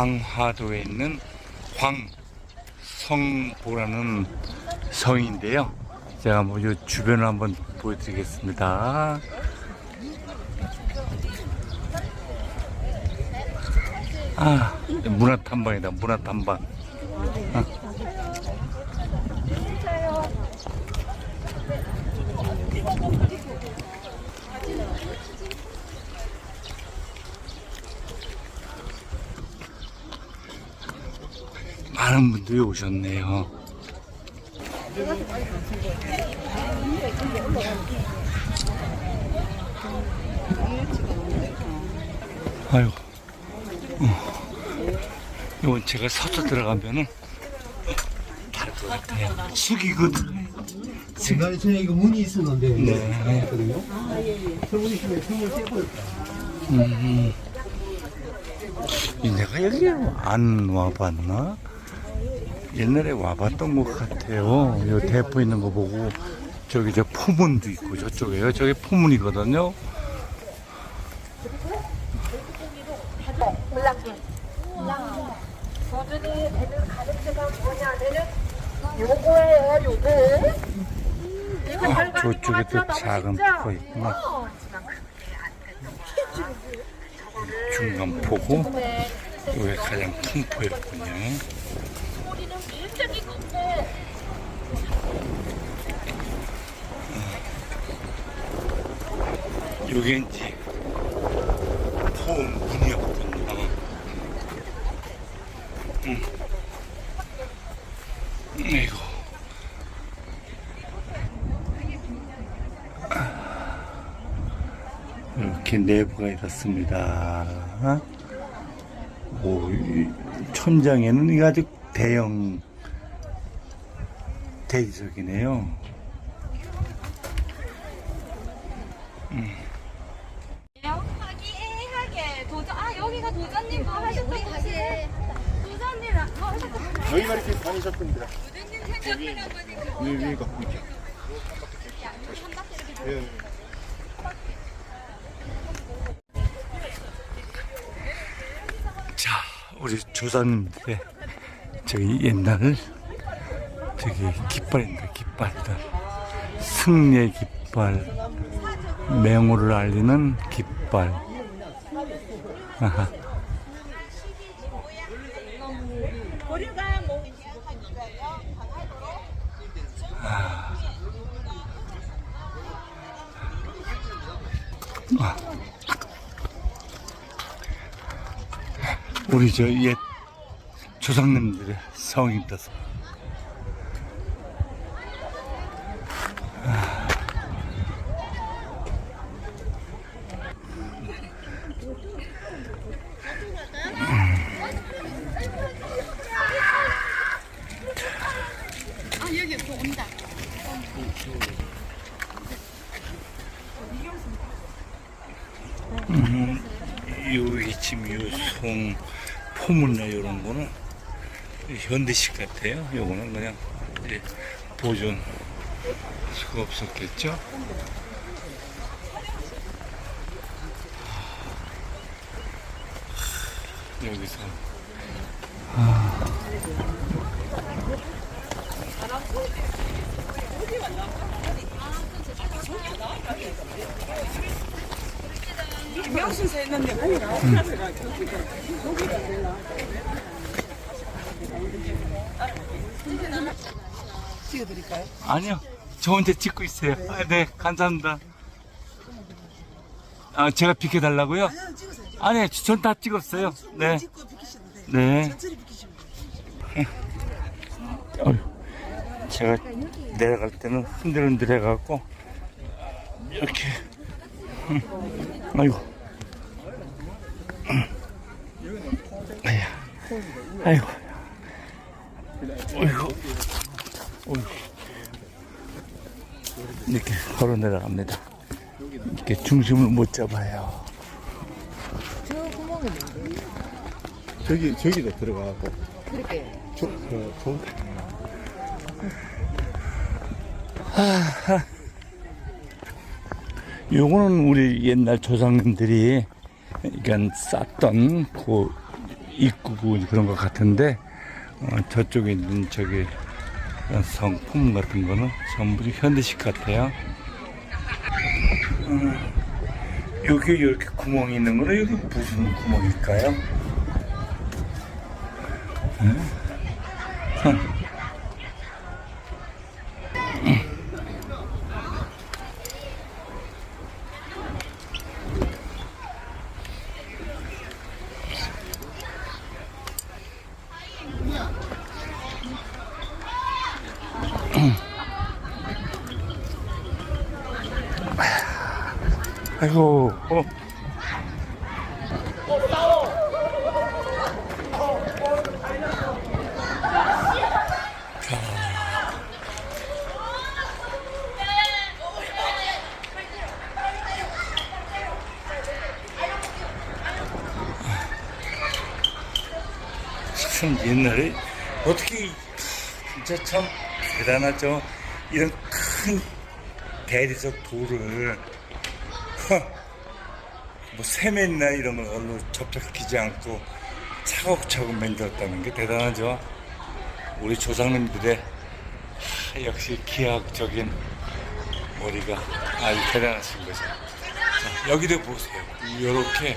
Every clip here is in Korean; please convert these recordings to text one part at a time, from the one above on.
광화도에 있는 광성보라는 성인데요. 제가 뭐이 주변을 한번 보여드리겠습니다. 아, 문화 탐방이다. 문화 탐방. 많은 분들이 오셨네요. 아유, 어. 이건 제가 서서 들어가면은 다를 것 같아요. 숙이거든. 중간에 전에 이거 문이 있었는데 네. 했거든요. 서울시에 선물 떼버렸다. 음. 이 내가 여기 안 와봤나? 옛날에 와봤던 것 같아요. 요 대포 있는 거 보고 저기 저 포문도 있고 저쪽에요. 저게 포문이거든요. 저들이 애들 가르쳐가 뭐냐면은 요거예요, 요거. 이거 아, 저쪽에 또? 작은 포가? 있구나. 중간 포고 네. 여기 가장 큰 포였군요. 우리는 굉장히 큰데 요게 이제 포문이었군요. 음. 아이고. 이렇게 내부가 이렇습니다. 오, 이 천장에는 이 아주 대형 대리석이네요. 화기애애하게 도전 아 여기가 도전님 뭐 하셨던 곳이 도전님 뭐 하셨던 여기가 이렇게 다니셨습니다. 도전님 생각하는 거니까 위, 위가. 예. 자, 우리 조상님들의 저기 옛날 저기 깃발입니다. 깃발들. 승리의 깃발, 맹호를 알리는 깃발. 아하. 우리 저 옛 조상님들의 성입니다. 음, 여기 지금 요송 포문이나 이런 거는 현대식 같아요. 요거는 그냥 이제 보존. 수가 없었겠죠. 여기서. 아 니요. 저 혼자 찍고 있어요. 아, 네, 감사합니다. 아, 제가 비켜달라고요? 아니, 전다 찍었어요. 네. 네. 어휴, 제가 내려갈 때는 흔들흔들 해갖고, 이렇게. 음, 아이고. 아야. 아이고. 어이구. 어이구. 이렇게 걸어 내려갑니다. 이렇게 중심을 못 잡아요. 저기, 저기도 들어가고. 그렇게. 저, 어, 저, 요거는 우리 옛날 조상님들이 그러니까 쌌던 그 입구고 그런 것 같은데 어, 저쪽에 있는 저기 성품 같은 거는 전부 현대식 같아요. 음, 여기 이렇게 구멍이 있는 거는 여기 무슨 구멍일까요? 음? 아이고, 어. 참 옛날에 어떻게 진짜 참 대단하죠. 이런 큰 대리석 돌을 뭐 세면이나 이런 걸로 접촉하지 않고 차곡차곡 만들었다는 게 대단하죠. 우리 조상님들의 하, 역시 기하학적인 머리가 아주 대단하신 거죠. 자, 여기도 보세요. 이렇게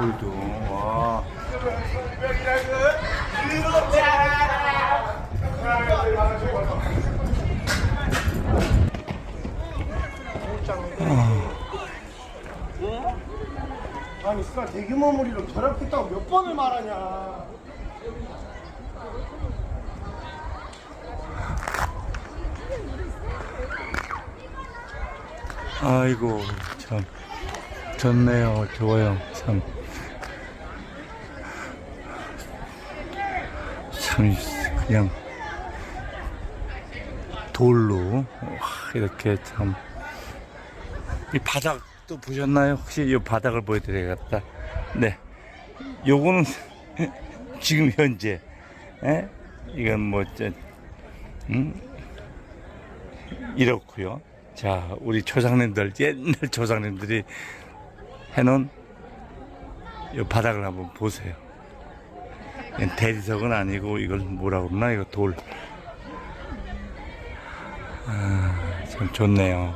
돌도 와. 아니 씨발 대규모 무리로 결합했다고 몇 번을 말하냐 아이고 참 좋네요 좋아요 참. 참 그냥 돌로 와, 이렇게 참 이 바닥도 보셨나요? 혹시 이 바닥을 보여드려야겠다. 네, 요거는 지금 현재 에? 이건 뭐 저, 음? 이렇고요. 자, 우리 조상님들 옛날 조상님들이 해놓은 이 바닥을 한번 보세요. 대리석은 아니고 이걸 뭐라 그러나 이거 돌. 아, 참 좋네요.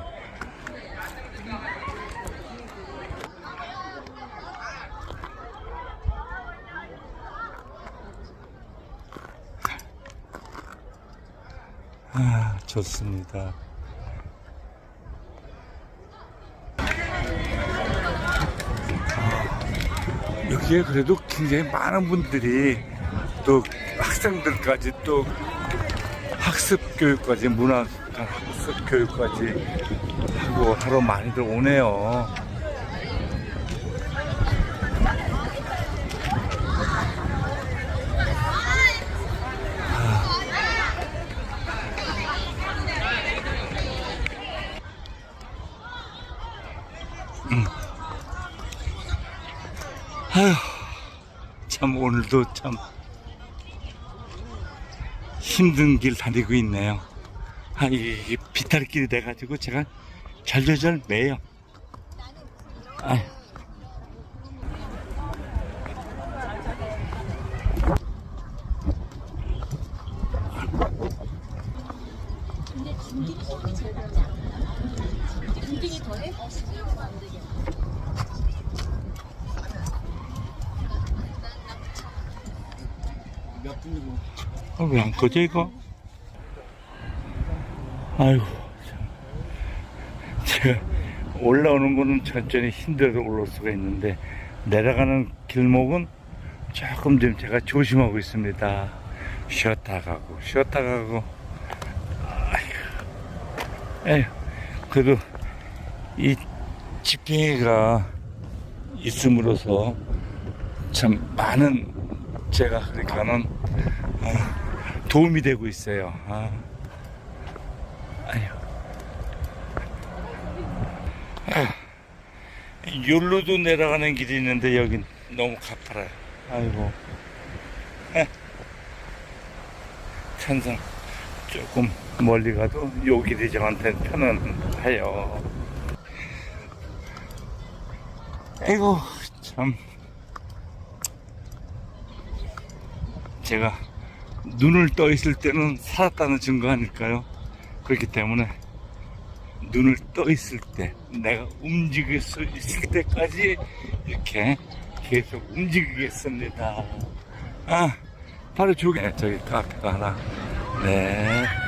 아, 좋습니다. 여기에 그래도 굉장히 많은 분들이 또 학생들까지 또 학습 교육까지 문화 학습 교육까지 하고 하러 많이들 오네요. 참 오늘도 참 힘든 길 다니고 있네요. 아, 이게 비탈길이 돼가지고 제가 절절절 매요. 아휴. 아, 왜안 꺼져, 이거? 아이고, 참. 제가 올라오는 거는 천천히 힘들어서 올라올 수가 있는데, 내려가는 길목은 조금 좀 제가 조심하고 있습니다. 쉬었다 가고, 쉬었다 가고. 아이고, 에휴, 그래도 이 집행이가 있음으로써 참 많은 제가 그러니까는 아, 도움이 되고 있어요. 아. 아, 여기로도 내려가는 길이 있는데 여긴 너무 가파라요. 아이고. 에. 천상 조금 멀리 가도 요 길이 저한테는 편안해요. 아이고 참 제가 눈을 떠 있을 때는 살았다는 증거 아닐까요? 그렇기 때문에 눈을 떠 있을 때 내가 움직일 수 있을 때까지 이렇게 계속 움직이겠습니다. 아 바로 저기 네, 저기 카페가 하나 네.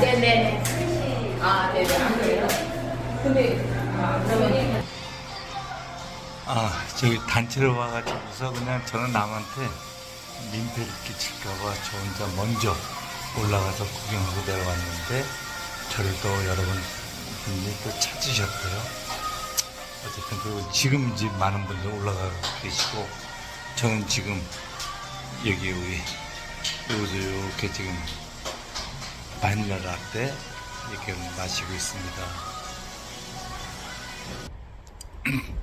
네네. 아, 네네. 안 그래요? 근데, 아, 그러면. 아, 저기 단체로 와가지고서 그냥 저는 남한테 민폐를 끼칠까봐 저 혼자 먼저 올라가서 구경하고 내려왔는데 저를 또 여러분들이 또 찾으셨고요. 어쨌든 그리고 지금 이제 많은 분들 올라가고 계시고 저는 지금 여기 우리 여기서 이렇게 지금 바닐라 라떼 이렇게 마시고 있습니다.